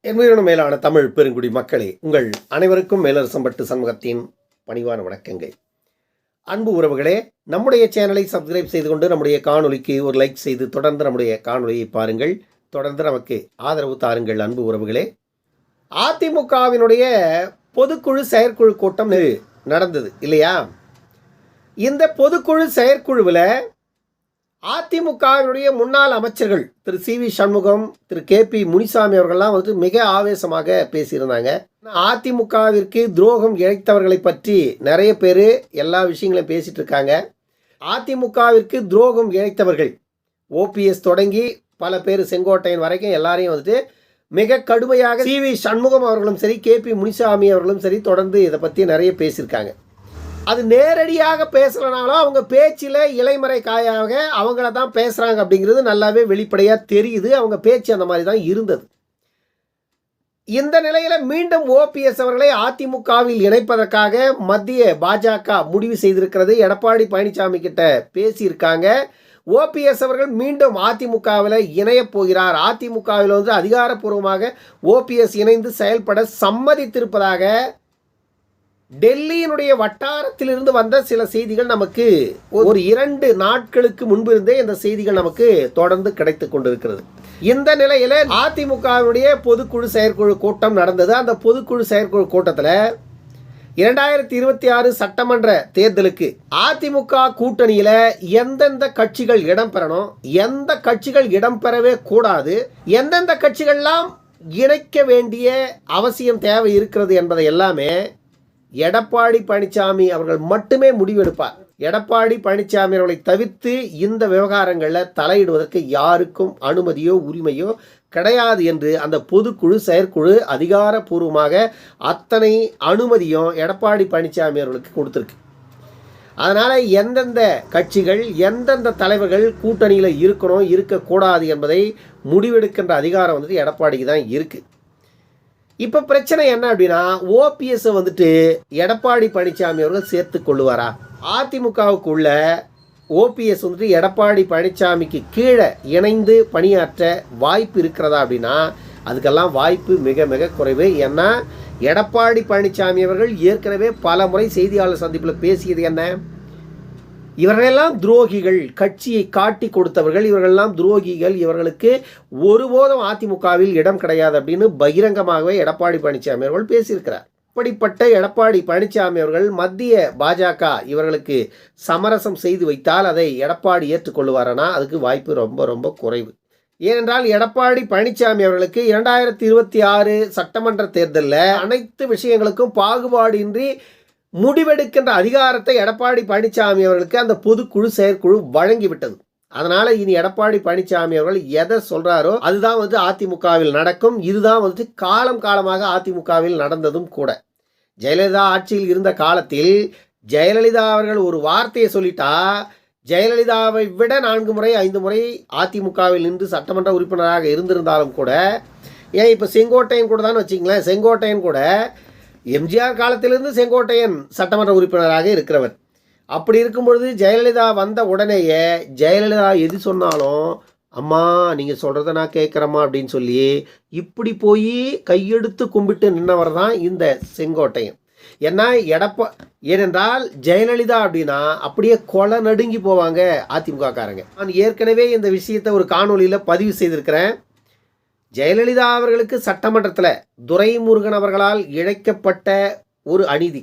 என் உயிரின மேலான தமிழ் பெருங்குடி மக்களே உங்கள் அனைவருக்கும் மேலரசம்பட்டு சமூகத்தின் பணிவான வணக்கங்கள். அன்பு உறவுகளே நம்முடைய சேனலை சப்ஸ்கிரைப் செய்து கொண்டு நம்முடைய காணொலிக்கு ஒரு லைக் செய்து தொடர்ந்து நம்முடைய காணொலியை பாருங்கள். தொடர்ந்து நமக்கு ஆதரவு தாருங்கள் அன்பு உறவுகளே. அதிமுகவினுடைய பொதுக்குழு செயற்குழு கூட்டம் நடந்தது இல்லையா? இந்த பொதுக்குழு செயற்குழுவில் அதிமுகவினுடைய முன்னாள் அமைச்சர்கள் திரு சி வி சண்முகம் திரு கே பி முனிசாமி அவர்கள்லாம் வந்து மிக ஆவேசமாக பேசியிருந்தாங்க. அதிமுகவிற்கு துரோகம் இழைத்தவர்களை பற்றி நிறைய பேர் எல்லா விஷயங்களையும் பேசிட்டு இருக்காங்க. அதிமுகவிற்கு துரோகம் இழைத்தவர்கள் ஓபிஎஸ் தொடங்கி பல பேர் செங்கோட்டையன் வரைக்கும் எல்லாரையும் வந்துட்டு மிக கடுமையாக சி வி சண்முகம் அவர்களும் சரி கே பி முனிசாமி அவர்களும் சரி தொடர்ந்து இதை பற்றி நிறைய பேசியிருக்காங்க. அது நேரடியாக பேசலைனாலும் அவங்க பேச்சில் இலைமறை காயாக அவங்கள தான் பேசுகிறாங்க அப்படிங்கிறது நல்லாவே வெளிப்படையாக தெரியுது. அவங்க பேச்சு அந்த மாதிரி தான் இருந்தது. இந்த நிலையில் மீண்டும் ஓபிஎஸ் அவர்களை அதிமுகவில் இணைப்பதற்காக மத்திய பாஜக முடிவு செய்திருக்கிறது. எடப்பாடி பழனிசாமி கிட்ட பேசியிருக்காங்க. ஓபிஎஸ் அவர்கள் மீண்டும் அதிமுகவில் இணையப் போகிறார். அதிமுகவில் வந்து அதிகாரப்பூர்வமாக ஓபிஎஸ் இணைந்து செயல்பட சம்மதித்திருப்பதாக டெல்லியினுடைய வட்டாரத்திலிருந்து வந்த சில செய்திகள் நமக்கு ஒரு இரண்டு நாட்களுக்கு முன்பிருந்தே இந்த செய்திகள் நமக்கு தொடர்ந்து கிடைத்து கொண்டிருக்கிறது. இந்த நிலையில அதிமுகவுடைய பொதுக்குழு செயற்குழு கூட்டம் நடந்தது. அந்த பொதுக்குழு செயற்குழு கூட்டத்தில் இரண்டாயிரத்தி இருபத்தி ஆறு சட்டமன்ற தேர்தலுக்கு அதிமுக கூட்டணியில எந்தெந்த கட்சிகள் இடம்பெறணும் எந்த கட்சிகள் இடம்பெறவே கூடாது எந்தெந்த கட்சிகள்லாம் இணைக்க வேண்டிய அவசியம் தேவை இருக்கிறது என்பதை எல்லாமே எடப்பாடி பழனிசாமி அவர்கள் மட்டுமே முடிவெடுப்பார். எடப்பாடி பழனிசாமி அவர்களை தவிர்த்து இந்த விவகாரங்களில் தலையிடுவதற்கு யாருக்கும் அனுமதியோ உரிமையோ கிடையாது என்று அந்த பொதுக்குழு செயற்குழு அதிகாரப்பூர்வமாக அத்தனை அனுமதியும் எடப்பாடி பழனிசாமி அவர்களுக்கு கொடுத்துருக்கு. அதனால் எந்தெந்த கட்சிகள் எந்தெந்த தலைவர்கள் கூட்டணியில் இருக்கணும் இருக்கக்கூடாது என்பதை முடிவெடுக்கின்ற அதிகாரம் வந்துட்டு எடப்பாடிக்கு தான் இருக்குது இப்போ பிரச்சனை என்ன அப்படின்னா ஓபிஎஸ்ஸை வந்துட்டு எடப்பாடி பழனிசாமி அவர்கள் சேர்த்து கொள்ளுவாரா? அதிமுகவுக்குள்ள ஓபிஎஸ் வந்துட்டு எடப்பாடி பழனிசாமிக்கு கீழே இணைந்து பணியாற்ற வாய்ப்பு இருக்கிறதா அப்படின்னா அதுக்கெல்லாம் வாய்ப்பு மிக மிக குறைவு. ஏன்னா எடப்பாடி பழனிசாமி அவர்கள் ஏற்கனவே பல முறை செய்தியாளர் சந்திப்பில் பேசியது என்ன? இவர்களெல்லாம் துரோகிகள் கட்சியை காட்டி கொடுத்தவர்கள் இவர்களெல்லாம் துரோகிகள் இவர்களுக்கு ஒருபோதும் அதிமுகவில் இடம் கிடையாது அப்படின்னு பகிரங்கமாகவே எடப்பாடி பழனிசாமி அவர்கள் பேசியிருக்கிறார். அப்படிப்பட்ட எடப்பாடி பழனிசாமி அவர்கள் மத்திய பாஜக இவர்களுக்கு சமரசம் செய்து வைத்தால் அதை எடப்பாடி ஏற்றுக்கொள்வாரனா? அதுக்கு வாய்ப்பு ரொம்ப ரொம்ப குறைவு. ஏனென்றால் எடப்பாடி பழனிசாமி அவர்களுக்கு இரண்டாயிரத்தி இருபத்தி ஆறு சட்டமன்ற தேர்தலில் அனைத்து விஷயங்களுக்கும் பாகுபாடின்றி முடிவெடுக்கின்ற அதிகாரத்தை எடப்பாடி பழனிசாமி அவர்களுக்கு அந்த பொதுக்குழு செயற்குழு வழங்கிவிட்டது. அதனால இனி எடப்பாடி பழனிசாமி அவர்கள் எதை சொல்றாரோ அதுதான் வந்து அதிமுகவில் நடக்கும். இதுதான் வந்துட்டு காலம் காலமாக அதிமுகவில் நடந்ததும் கூட. ஜெயலலிதா ஆட்சியில் இருந்த காலத்தில் ஜெயலலிதா அவர்கள் ஒரு வார்த்தையை சொல்லிட்டா ஜெயலலிதாவை விட நான்கு முறை ஐந்து முறை அதிமுகவில் நின்று சட்டமன்ற உறுப்பினராக இருந்திருந்தாலும் கூட ஏன் இப்போ செங்கோட்டையன் கூட தான் வச்சிங்களேன் செங்கோட்டையன் கூட எம்ஜிஆர் காலத்திலிருந்து செங்கோட்டையன் சட்டமன்ற உறுப்பினராக இருக்கிறவர். அப்படி இருக்கும் பொழுது ஜெயலலிதா வந்த உடனேயே ஜெயலலிதா எது சொன்னாலும் அம்மா நீங்கள் சொல்கிறத நான் கேட்குறேம்மா அப்படின்னு சொல்லி இப்படி போய் கையெடுத்து கும்பிட்டு நின்னவர் தான் இந்த செங்கோட்டையன். ஏன்னா எடப்பா ஏனென்றால் ஜெயலலிதா அப்படின்னா அப்படியே கொலை நடுங்கி போவாங்க அதிமுக காரங்க நான் ஏற்கனவே இந்த விஷயத்தை ஒரு காணொலியில் பதிவு செய்திருக்கிறேன். ஜெயலலிதா அவர்களுக்கு சட்டமன்றத்தில் துரைமுருகன் அவர்களால் இழைக்கப்பட்ட ஒரு அநீதி.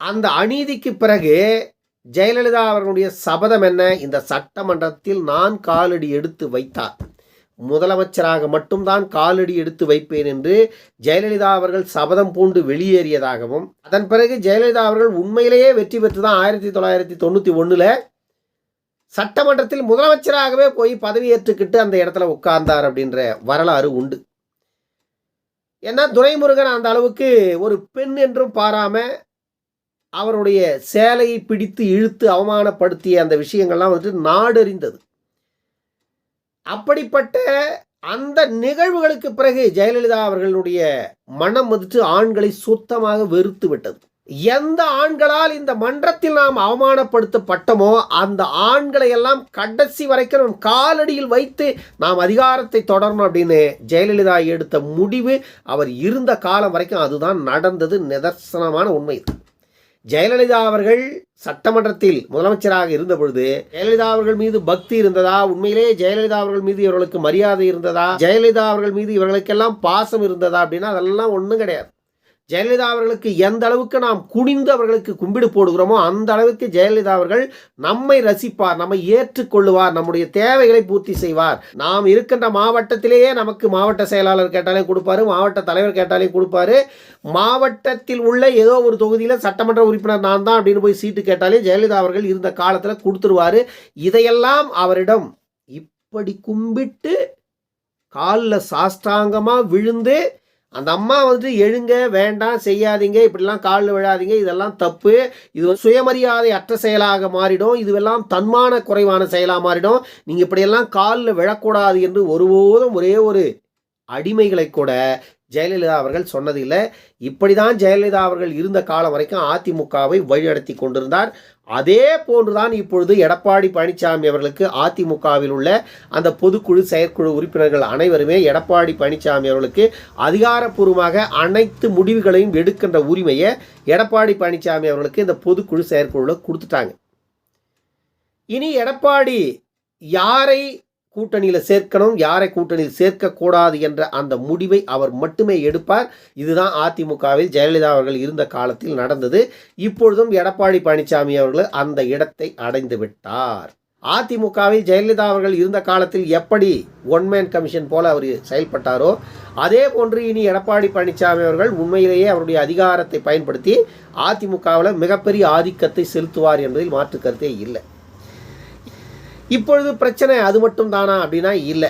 அந்த அநீதிக்கு பிறகு ஜெயலலிதா அவர்களுடைய சபதம் என்ன? இந்த சட்டமன்றத்தில் நான் காலடி எடுத்து வைத்தார். முதலமைச்சராக மட்டும்தான் காலடி எடுத்து வைப்பேன் என்று ஜெயலலிதா அவர்கள் சபதம் பூண்டு வெளியேறியதாகவும் அதன் பிறகு ஜெயலலிதா அவர்கள் உண்மையிலேயே வெற்றி பெற்று தான் ஆயிரத்தி தொள்ளாயிரத்தி தொண்ணூற்றி ஒன்றில் சட்டமன்றத்தில் முதலமைச்சராகவே போய் பதவியேற்றுக்கிட்டு அந்த இடத்துல உட்கார்ந்தார் அப்படின்ற வரலாறு உண்டு. ஏன்னா துரைமுருகன் அந்த அளவுக்கு ஒரு பெண் என்றும் பாராம அவருடைய சேலையை பிடித்து இழுத்து அவமானப்படுத்திய அந்த விஷயங்கள்லாம் வந்துட்டு நாடறிந்தது. அப்படிப்பட்ட அந்த நிகழ்வுகளுக்கு பிறகு ஜெயலலிதா அவர்களுடைய மனம் வந்துட்டு ஆண்களை சுத்தமாக வெறுத்து விட்டது. எந்த ஆண்களால் இந்த மன்றத்தில் நாம் அவமானப்படுத்தப்பட்டமோ அந்த ஆண்களை எல்லாம் கடைசி வரைக்கும் நம் காலடியில் வைத்து நாம் அதிகாரத்தை தொடரணும் அப்படின்னு ஜெயலலிதா எடுத்த முடிவு அவர் இருந்த காலம் வரைக்கும் அதுதான் நடந்தது நிதர்சனமான உண்மை ஜெயலலிதா அவர்கள் சட்டமன்றத்தில் முதலமைச்சராக இருந்த பொழுது ஜெயலலிதா அவர்கள் மீது பக்தி இருந்ததா? உண்மையிலே ஜெயலலிதா அவர்கள் மீது இவர்களுக்கு மரியாதை இருந்ததா? ஜெயலலிதா அவர்கள் மீது இவர்களுக்கெல்லாம் பாசம் இருந்ததா? அப்படின்னா அதெல்லாம் ஒன்றும் கிடையாது. ஜெயலலிதா அவர்களுக்கு எந்த அளவுக்கு நாம் குனிந்து அவர்களுக்கு கும்பிடு போடுகிறோமோ அந்த அளவுக்கு ஜெயலலிதா அவர்கள் நம்மை ரசிப்பார் நம்மை ஏற்றுக்கொள்ளுவார் நம்முடைய தேவைகளை பூர்த்தி செய்வார். நாம் இருக்கின்ற மாவட்டத்திலேயே நமக்கு மாவட்ட செயலாளர் கேட்டாலே கொடுப்பாரு மாவட்ட தலைவர் கேட்டாலே கொடுப்பாரு. மாவட்டத்தில் உள்ள ஏதோ ஒரு தொகுதியில் சட்டமன்ற உறுப்பினர் நான் தான் அப்படின்னு போய் சீட்டு கேட்டாலே ஜெயலலிதா அவர்கள் இருந்த காலத்தில் கொடுத்துருவாரு. இதையெல்லாம் அவரிடம் இப்படி கும்பிட்டு காலில் சாஷ்டாங்கமாக விழுந்து அந்த அம்மா வந்துட்டு எழுங்க வேண்டாம் செய்யாதீங்க இப்படிலாம் காலில் விழாதீங்க இதெல்லாம் தப்பு. இது வந்து சுயமரியாதை அற்ற செயலாக மாறிடும். இதுவெல்லாம் தன்மான குறைவான செயலாக மாறிடும். நீங்கள் இப்படியெல்லாம் காலில் விழக்கூடாது என்று ஒருபோதும் ஒரே ஒரு அடிமைகளை கூட ஜெயலலிதா அவர்கள் சொன்னதில்லை. இப்படி தான் ஜெயலலிதா அவர்கள் இருந்த காலம் வரைக்கும் அதிமுகவை வழிநடத்தி கொண்டிருந்தார். அதே போன்றுதான் இப்பொழுது எடப்பாடி பழனிசாமி அவர்களுக்கு அதிமுகவில் உள்ள அந்த பொதுக்குழு செயற்குழு உறுப்பினர்கள் அனைவருமே எடப்பாடி பழனிசாமி அவர்களுக்கு அதிகாரப்பூர்வமாக அனைத்து முடிவுகளையும் எடுக்கின்ற உரிமையை எடப்பாடி பழனிசாமி அவர்களுக்கு இந்த பொதுக்குழு செயற்குழுவில் கொடுத்துட்டாங்க. இனி எடப்பாடி யாரை கூட்டணியில் சேர்க்கணும் யாரை கூட்டணியில் சேர்க்கக்கூடாது என்ற அந்த முடிவை அவர் மட்டுமே எடுப்பார். இதுதான் அதிமுகவில் ஜெயலலிதா அவர்கள் இருந்த காலத்தில் நடந்தது. இப்பொழுதும் எடப்பாடி பழனிசாமி அவர்கள் அந்த இடத்தை அடைந்து விட்டார். அதிமுகவில் ஜெயலலிதா அவர்கள் இருந்த காலத்தில் எப்படி ஒன்மேன் கமிஷன் போல அவர் செயல்பட்டாரோ அதே போன்று இனி எடப்பாடி பழனிசாமி அவர்கள் உண்மையிலேயே அவருடைய அதிகாரத்தை பயன்படுத்தி அதிமுகவில் மிகப்பெரிய ஆதிக்கத்தை செலுத்துவார் என்பதில் மாற்று கருத்தே இல்லை. இப்பொழுது பிரச்சனை அது மட்டும் தானா அப்படின்னா இல்லை.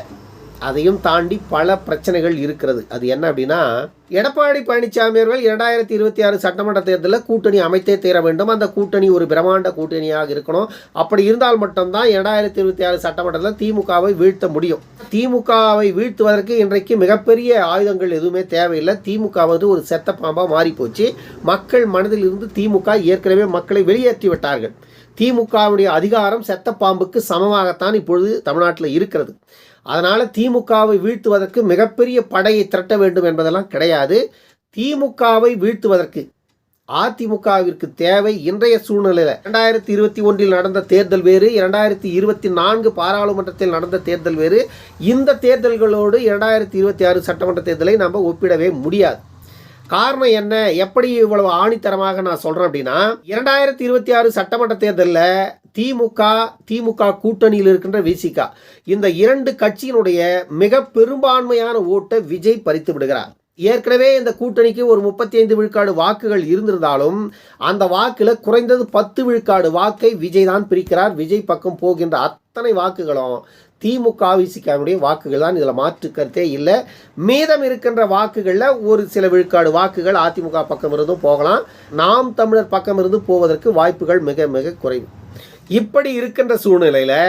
அதையும் தாண்டி பல பிரச்சனைகள் இருக்கிறது. அது என்ன அப்படின்னா எடப்பாடி பழனிசாமி அவர்கள் இரண்டாயிரத்தி இருபத்தி ஆறு சட்டமன்ற தேர்தலில் கூட்டணி அமைத்தே தீர வேண்டும். அந்த கூட்டணி ஒரு பிரம்மாண்ட கூட்டணியாக இருக்கணும். அப்படி இருந்தால் மட்டும்தான் இரண்டாயிரத்தி இருபத்தி ஆறு சட்டமன்றத்தில் திமுகவை வீழ்த்த முடியும். திமுகவை வீழ்த்துவதற்கு இன்றைக்கு மிகப்பெரிய ஆயுதங்கள் எதுவுமே தேவையில்லை. திமுக வந்து ஒரு செத்த பாம்பாக மாறிப்போச்சு. மக்கள் மனதில் இருந்து திமுக ஏற்கனவே மக்களை வெளியேற்றி விட்டார்கள் திமுகவுடைய அதிகாரம் செத்த பாம்புக்கு சமமாகத்தான் இப்பொழுது தமிழ்நாட்டில் இருக்கிறது. அதனால் திமுகவை வீழ்த்துவதற்கு மிகப்பெரிய படையை திரட்ட வேண்டும் என்பதெல்லாம் கிடையாது. திமுகவை வீழ்த்துவதற்கு அதிமுகவிற்கு தேவை இன்றைய சூழ்நிலையில். இரண்டாயிரத்தி இருபத்தி ஒன்றில் நடந்த தேர்தல் வேறு இரண்டாயிரத்தி இருபத்தி நான்கு பாராளுமன்றத்தில் நடந்த தேர்தல் வேறு. இந்த தேர்தல்களோடு இரண்டாயிரத்தி இருபத்தி ஆறு சட்டமன்ற தேர்தலை நம்ம ஒப்பிடவே முடியாது. காரணம் என்ன? எப்படி இவ்வளவு ஆணித்தரமாக நான் சொல்கிறேன் அப்படின்னா இரண்டாயிரத்தி இருபத்தி ஆறு சட்டமன்ற தேர்தலில் திமுக திமுக கூட்டணியில் இருக்கின்ற விசிகா. இந்த இரண்டு கட்சியினுடைய மிக பெரும்பான்மையான ஓட்டை விஜய் பறித்து விடுகிறார். ஏற்கனவே இந்த கூட்டணிக்கு ஒரு முப்பத்தி ஐந்து விழுக்காடு வாக்குகள் இருந்திருந்தாலும் அந்த வாக்கில் குறைந்தது பத்து விழுக்காடு வாக்கை விஜய் தான் பிரிக்கிறார். விஜய் பக்கம் போகின்ற அத்தனை வாக்குகளும் திமுக விசிகாவுடைய வாக்குகள் தான் இதில் மாற்று கருத்தே இல்லை. மீதம் இருக்கின்ற வாக்குகளில் ஒரு சில விழுக்காடு வாக்குகள் அதிமுக பக்கம் இருந்தும் போகலாம். நாம் தமிழர் பக்கம் இருந்து போவதற்கு வாய்ப்புகள் மிக மிக குறைவு. இப்படி இருக்கின்ற சூழ்நிலையில்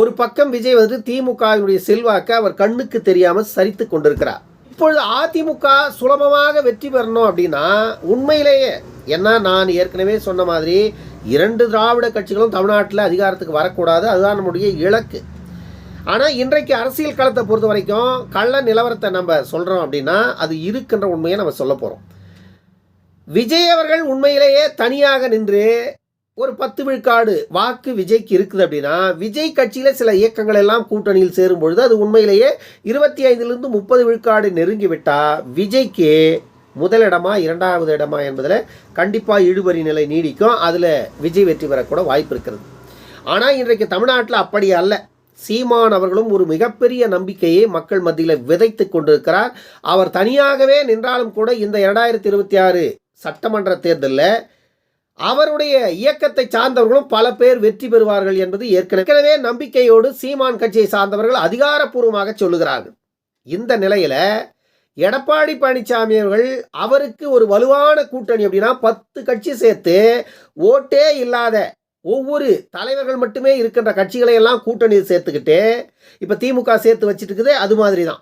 ஒரு பக்கம் விஜய் வந்து திமுகவினுடைய செல்வாக்கை அவர் கண்ணுக்கு தெரியாமல் சரித்து கொண்டிருக்கிறார். இப்பொழுது அதிமுக சுலபமாக வெற்றி பெறணும் அப்படின்னா உண்மையிலேயே என்ன நான் ஏற்கனவே சொன்ன மாதிரி இரண்டு திராவிட கட்சிகளும் தமிழ்நாட்டில் அதிகாரத்துக்கு வரக்கூடாது. அதுதான் நம்முடைய இலக்கு. ஆனால் இன்றைக்கு அரசியல் களத்தை பொறுத்த வரைக்கும் கள்ள நிலவரத்தை நம்ம சொல்கிறோம் அப்படின்னா அது இருக்கின்ற உண்மையை நம்ம சொல்ல போகிறோம் விஜய் அவர்கள் உண்மையிலேயே தனியாக நின்று ஒரு பத்து விழுக்காடு வாக்கு விஜய்க்கு இருக்குது அப்படின்னா விஜய் கட்சியில் சில இயக்கங்கள் எல்லாம் கூட்டணியில் சேரும் பொழுது அது உண்மையிலேயே இருபத்தி ஐந்துலேருந்து முப்பது விழுக்காடு நெருங்கி விட்டால் விஜய்க்கு முதலிடமா இரண்டாவது இடமா என்பதில் கண்டிப்பாக இழுபறி நிலை நீடிக்கும். அதில் விஜய் வெற்றி பெறக்கூட வாய்ப்பு இருக்கிறது. ஆனால் இன்றைக்கு தமிழ்நாட்டில் அப்படி அல்ல. சீமான் அவர்களும் ஒரு மிகப்பெரிய நம்பிக்கையை மக்கள் மத்தியில் விதைத்து கொண்டிருக்கிறார். அவர் தனியாகவே நின்றாலும் கூட இந்த இரண்டாயிரத்தி இருபத்தி ஆறு சட்டமன்ற தேர்தலில் அவருடைய இயக்கத்தை சார்ந்தவர்களும் பல பேர் வெற்றி பெறுவார்கள் என்பது ஏற்கனவே நம்பிக்கையோடு சீமான் கட்சியை சார்ந்தவர்கள் அதிகாரப்பூர்வமாக சொல்லுகிறார்கள். இந்த நிலையில எடப்பாடி பழனிசாமி அவர்கள் அவருக்கு ஒரு வலுவான கூட்டணி அப்படின்னா பத்து கட்சி சேர்த்து ஓட்டே இல்லாத ஒவ்வொரு தலைவர்கள் மட்டுமே இருக்கின்ற கட்சிகளை எல்லாம் கூட்டணியில் சேர்த்துக்கிட்டு இப்போ திமுக சேர்த்து வச்சுட்டு இருக்குது அது மாதிரி தான்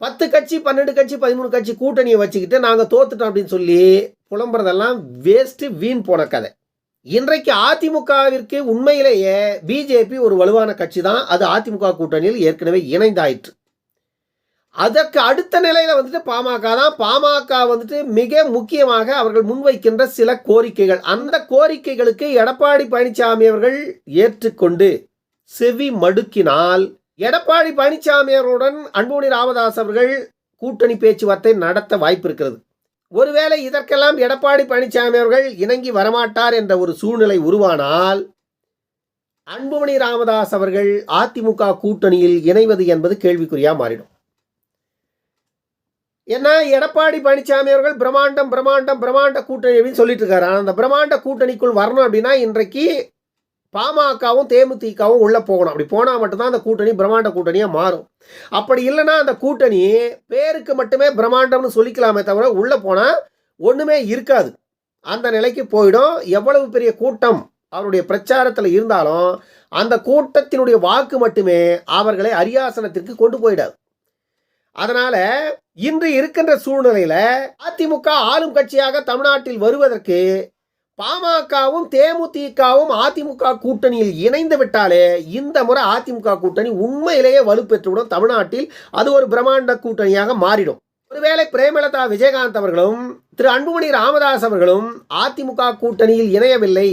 பத்து கட்சி பன்னெண்டு கட்சி பதிமூணு கட்சி கூட்டணியை வச்சுக்கிட்டு நாங்கள் தோத்துட்டோம் அப்படின்னு சொல்லி புலம்புறதெல்லாம் வேஸ்ட்டு வீண் போன கதை. இன்றைக்கு அதிமுகவிற்கு உண்மையிலேயே பிஜேபி ஒரு வலுவான கட்சி தான் அது அதிமுக கூட்டணியில் ஏற்கனவே இணைந்தாயிற்று. அதற்கு அடுத்த நிலையில் வந்துட்டு பாமக தான். பாமக வந்துட்டு மிக முக்கியமாக அவர்கள் முன்வைக்கின்ற சில கோரிக்கைகள். அந்த கோரிக்கைகளுக்கு எடப்பாடி பழனிசாமி அவர்கள் ஏற்றுக்கொண்டு செவி மடுக்கினால் எடப்பாடி பழனிசாமி அவர்களுடன் அன்புமணி ராமதாஸ் அவர்கள் கூட்டணி பேச்சுவார்த்தை நடத்த வாய்ப்பு இருக்கிறது ஒருவேளை இதற்கெல்லாம் எடப்பாடி பழனிசாமி அவர்கள் இணங்கி வரமாட்டார் என்ற ஒரு சூழ்நிலை உருவானால் அன்புமணி ராமதாஸ் அவர்கள் அதிமுக கூட்டணியில் இணைவது என்பது கேள்விக்குறியாக மாறிடும். ஏன்னா எடப்பாடி பழனிசாமி அவர்கள் பிரம்மாண்டம் பிரம்மாண்டம் பிரம்மாண்ட கூட்டணி அப்படின்னு சொல்லிட்டு இருக்காரு. ஆனால் அந்த பிரம்மாண்ட கூட்டணிக்குள் வரணும் அப்படின்னா இன்றைக்கு பாமகவும் தேமுதிகவும் உள்ளே போகணும். அப்படி போனால் மட்டும்தான் அந்த கூட்டணி பிரம்மாண்ட கூட்டணியாக மாறும். அப்படி இல்லைன்னா அந்த கூட்டணி பேருக்கு மட்டுமே பிரம்மாண்டம்னு சொல்லிக்கலாமே தவிர உள்ளே போனால் ஒன்றுமே இருக்காது. அந்த நிலைக்கு போயிடும். எவ்வளவு பெரிய கூட்டம் அவருடைய பிரச்சாரத்தில் இருந்தாலும் அந்த கூட்டத்தினுடைய வாக்கு மட்டுமே அவர்களை அரியாசனத்திற்கு கொண்டு போயிடாது. அதனால இன்று இருக்கின்ற சூழ்நிலையில அதிமுக ஆளும் கட்சியாக தமிழ்நாட்டில் வருவதற்கு பாமகவும் தேமுதிகவும் அதிமுக கூட்டணியில் இணைந்து விட்டாலே இந்த முறை அதிமுக கூட்டணி உண்மையிலேயே வலுப்பெற்றுவிடும். தமிழ்நாட்டில் அது ஒரு பிரம்மாண்ட கூட்டணியாக மாறிடும். ஒருவேளை பிரேமலதா விஜயகாந்த் அவர்களும் திரு அன்புமணி ராமதாஸ் அவர்களும் அதிமுக கூட்டணியில் இணையவில்லை.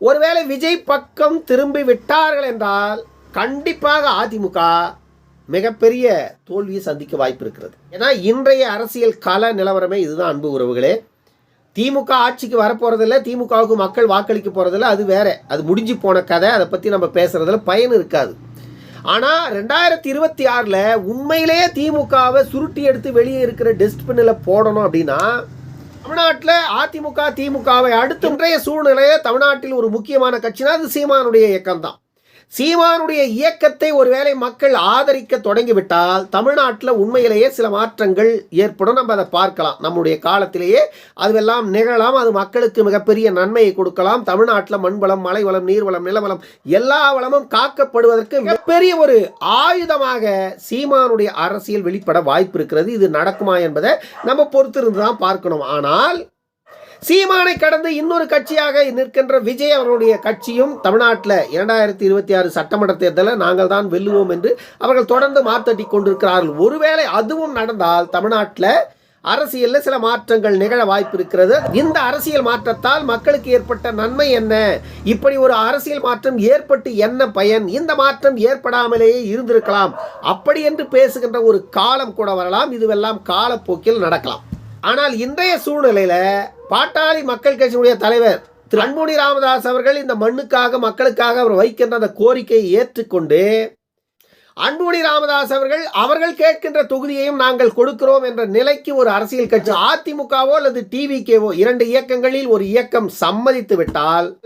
ஒருவேளை விஜய் பக்கம் திரும்பி விட்டார்கள் என்றால் கண்டிப்பாக அதிமுக மிகப்பெரிய தோல்வியை சந்திக்க வாய்ப்பு இருக்கிறது ஏன்னா இன்றைய அரசியல் கால நிலவரமே இதுதான் அன்பு உறவுகளே. திமுக ஆட்சிக்கு வரப்போகிறதில்ல திமுகவுக்கு மக்கள் வாக்களிக்க போகிறதில்ல அது வேற. அது முடிஞ்சு போன கதை அதை பற்றி நம்ம பேசுகிறதுல பயன் இருக்காது. ஆனால் ரெண்டாயிரத்தி இருபத்தி ஆறில் உண்மையிலேயே திமுகவை சுருட்டி எடுத்து வெளியே இருக்கிற டஸ்ட்பினில் போடணும் அப்படின்னா தமிழ்நாட்டில் அதிமுக திமுகவை அடுத்த இன்றைய சூழ்நிலையை தமிழ்நாட்டில் ஒரு முக்கியமான கட்சினா அது சீமானுடைய இயக்கம் தான் சீமானுடைய இயக்கத்தை ஒருவேளை மக்கள் ஆதரிக்க தொடங்கிவிட்டால் தமிழ்நாட்டில் உண்மையிலேயே சில மாற்றங்கள் ஏற்படும். நம்ம அதை பார்க்கலாம். நம்முடைய காலத்திலேயே அதுவெல்லாம் நிகழலாம். அது மக்களுக்கு மிகப்பெரிய நன்மையை கொடுக்கலாம். தமிழ்நாட்டில் மண்வளம் மலை வளம் நீர்வளம் நிலவளம் எல்லா வளமும் காக்கப்படுவதற்கு மிகப்பெரிய ஒரு ஆயுதமாக சீமானுடைய அரசியல் வெளிப்பட வாய்ப்பு இருக்கிறது. இது நடக்குமா என்பதை நம்ம பொறுத்திருந்து தான் பார்க்கணும். ஆனால் சீமானை கடந்து இன்னொரு கட்சியாக நிற்கின்ற விஜய் அவர்களுடைய கட்சியும் தமிழ்நாட்டில் இரண்டாயிரத்தி இருபத்தி ஆறு சட்டமன்ற தேர்தலில் நாங்கள் தான் வெல்லுவோம் என்று அவர்கள் தொடர்ந்து மாத்தட்டி கொண்டிருக்கிறார்கள். ஒருவேளை அதுவும் நடந்தால் தமிழ்நாட்டில் அரசியலில் சில மாற்றங்கள் நிகழ வாய்ப்பு இருக்கிறது. இந்த அரசியல் மாற்றத்தால் மக்களுக்கு ஏற்பட்ட நன்மை என்ன? இப்படி ஒரு அரசியல் மாற்றம் ஏற்பட்டு என்ன பயன்? இந்த மாற்றம் ஏற்படாமலேயே இருந்திருக்கலாம். அப்படி என்று பேசுகின்ற ஒரு காலம் கூட வரலாம். இதுவெல்லாம் காலப்போக்கில் நடக்கலாம். ஆனால் இன்றைய சூழ்நிலையில் பாட்டாளி மக்கள் கட்சியினுடைய தலைவர் திரு அன்புமணி ராமதாஸ் அவர்கள் இந்த மண்ணுக்காக மக்களுக்காக அவர் வைக்கின்ற அந்த கோரிக்கையை ஏற்றுக்கொண்டு அன்புமணி ராமதாஸ் அவர்கள் அவர்கள் கேட்கின்ற தொகுதியையும் நாங்கள் கொடுக்கிறோம் என்ற நிலைக்கு ஒரு அரசியல் கட்சி அதிமுகவோ அல்லது டிவிகேவோ இரண்டு இயக்கங்களில் ஒரு இயக்கம் சம்மதித்து விட்டால்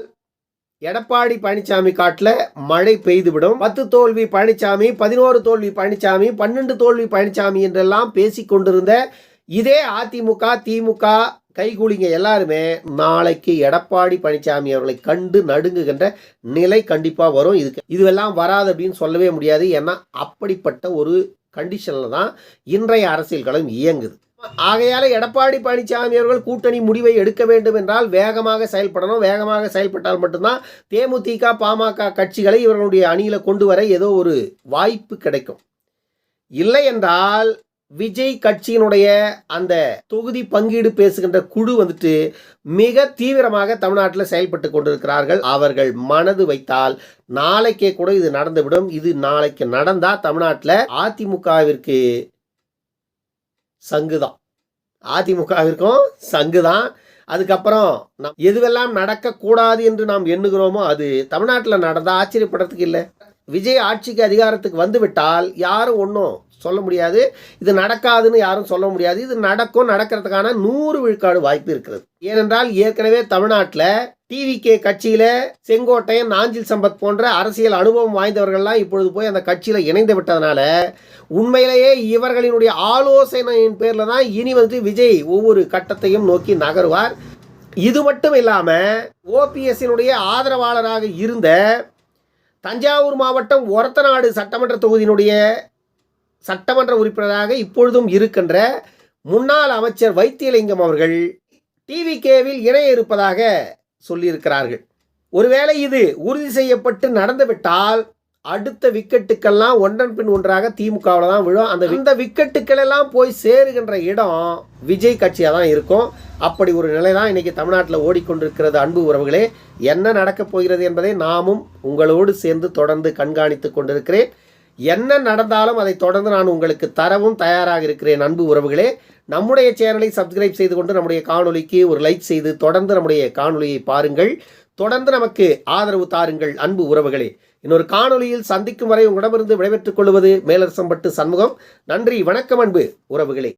எடப்பாடி பழனிசாமி காட்டில் மழை பெய்துவிடும். பத்து தோல்வி பழனிசாமி பதினோரு தோல்வி பழனிசாமி பன்னெண்டு தோல்வி பழனிசாமி என்றெல்லாம் பேசிக் கொண்டிருந்த இதே அதிமுக திமுக கைகூலிங்க எல்லாருமே நாளைக்கு எடப்பாடி பழனிசாமி அவர்களை கண்டு நடுங்குகின்ற நிலை கண்டிப்பாக வரும். இதுக்கு இதுவெல்லாம் வராது அப்படின்னு சொல்லவே முடியாது. ஏன்னா அப்படிப்பட்ட ஒரு கண்டிஷனில் தான் இன்றைய அரசியல் களம் இயங்குது. ஆகையால் எடப்பாடி பழனிசாமி அவர்கள் கூட்டணி முடிவை எடுக்க வேண்டும் என்றால் வேகமாக செயல்படணும். வேகமாக செயல்பட்டால் மட்டும்தான் தேமுதிக பாமக கட்சிகளை இவர்களுடைய அணியில் கொண்டு வர ஏதோ ஒரு வாய்ப்பு கிடைக்கும். இல்லை என்றால் விஜய் கட்சியினுடைய அந்த தொகுதி பங்கீடு பேசுகின்ற குழு வந்துட்டு மிக தீவிரமாக தமிழ்நாட்டில் செயல்பட்டு கொண்டிருக்கிறார்கள். அவர்கள் மனது வைத்தால் நாளைக்கே கூட இது நடந்துவிடும். இது நாளைக்கு நடந்தால் தமிழ்நாட்டில் அதிமுகவிற்கு சங்குதான். அதிமுகவிற்கும் சங்குதான். அதுக்கப்புறம் நாம் எதுவெல்லாம் நடக்கக்கூடாது என்று நாம் எண்ணுகிறோமோ அது தமிழ்நாட்டில் நடந்தால் ஆச்சரியப்படுறதுக்கு இல்லை. விஜய் ஆட்சிக்கு அதிகாரத்துக்கு வந்துவிட்டால் யாரும் ஒன்றும் சொல்ல முடியாது. இது நடக்காதுன்னு யாரும் சொல்ல முடியாது. இது நடக்கும் நடக்கிறதுக்கான நூறு விழுக்காடு வாய்ப்பு இருக்கிறது. ஏனென்றால் ஏற்கனவே தமிழ்நாட்டில் டிவிகே கட்சியில் செங்கோட்டையன் நாஞ்சில் சம்பத் போன்ற அரசியல் அனுபவம் வாய்ந்தவர்கள்லாம் இப்பொழுது போய் அந்த கட்சியில் இணைந்து விட்டதுனால உண்மையிலேயே இவர்களினுடைய ஆலோசனையின் பேரில் தான் இனி வந்து விஜய் ஒவ்வொரு கட்டத்தையும் நோக்கி நகருவார். இது மட்டும் இல்லாமல் ஓபிஎஸ்ஸினுடைய ஆதரவாளராக இருந்த தஞ்சாவூர் மாவட்டம் ஒரத்தநாடு சட்டமன்ற தொகுதியினுடைய சட்டமன்ற உறுப்பினராக இப்பொழுதும் இருக்கின்ற முன்னாள் அமைச்சர் வைத்தியலிங்கம் அவர்கள் டிவிகேவில் இணைய இருப்பதாக சொல்லியிருக்கிறார்கள். ஒருவேளை இது உறுதி செய்யப்பட்டு நடந்துவிட்டால் அடுத்த விக்கெட்டுக்கெல்லாம் ஒன்றன் பின் ஒன்றாக திமுகவில் தான் விழும். அந்த இந்த விக்கெட்டுக்களெல்லாம் போய் சேருகின்ற இடம் விஜய் கட்சியாக தான் இருக்கும். அப்படி ஒரு நிலை தான் இன்றைக்கி தமிழ்நாட்டில் ஓடிக்கொண்டிருக்கிறது அன்பு உறவுகளே. என்ன நடக்கப் போகிறது என்பதை நாமும் உங்களோடு சேர்ந்து தொடர்ந்து கண்காணித்து கொண்டிருக்கிறேன். என்ன நடந்தாலும் அதை தொடர்ந்து நான் உங்களுக்கு தரவும் தயாராக இருக்கிறேன் அன்பு உறவுகளே. நம்முடைய சேனலை சப்ஸ்கிரைப் செய்து கொண்டு நம்முடைய காணொலிக்கு ஒரு லைக் செய்து தொடர்ந்து நம்முடைய காணொலியை பாருங்கள். தொடர்ந்து நமக்கு ஆதரவு தாருங்கள் அன்பு உறவுகளே. இன்னொரு காணொலியில் சந்திக்கும் வரை உங்களிடமிருந்து விடைபெற்றுக் கொள்வது மேலரசம்பட்டு சண்முகம். நன்றி வணக்கம் அன்பு உறவுகளே.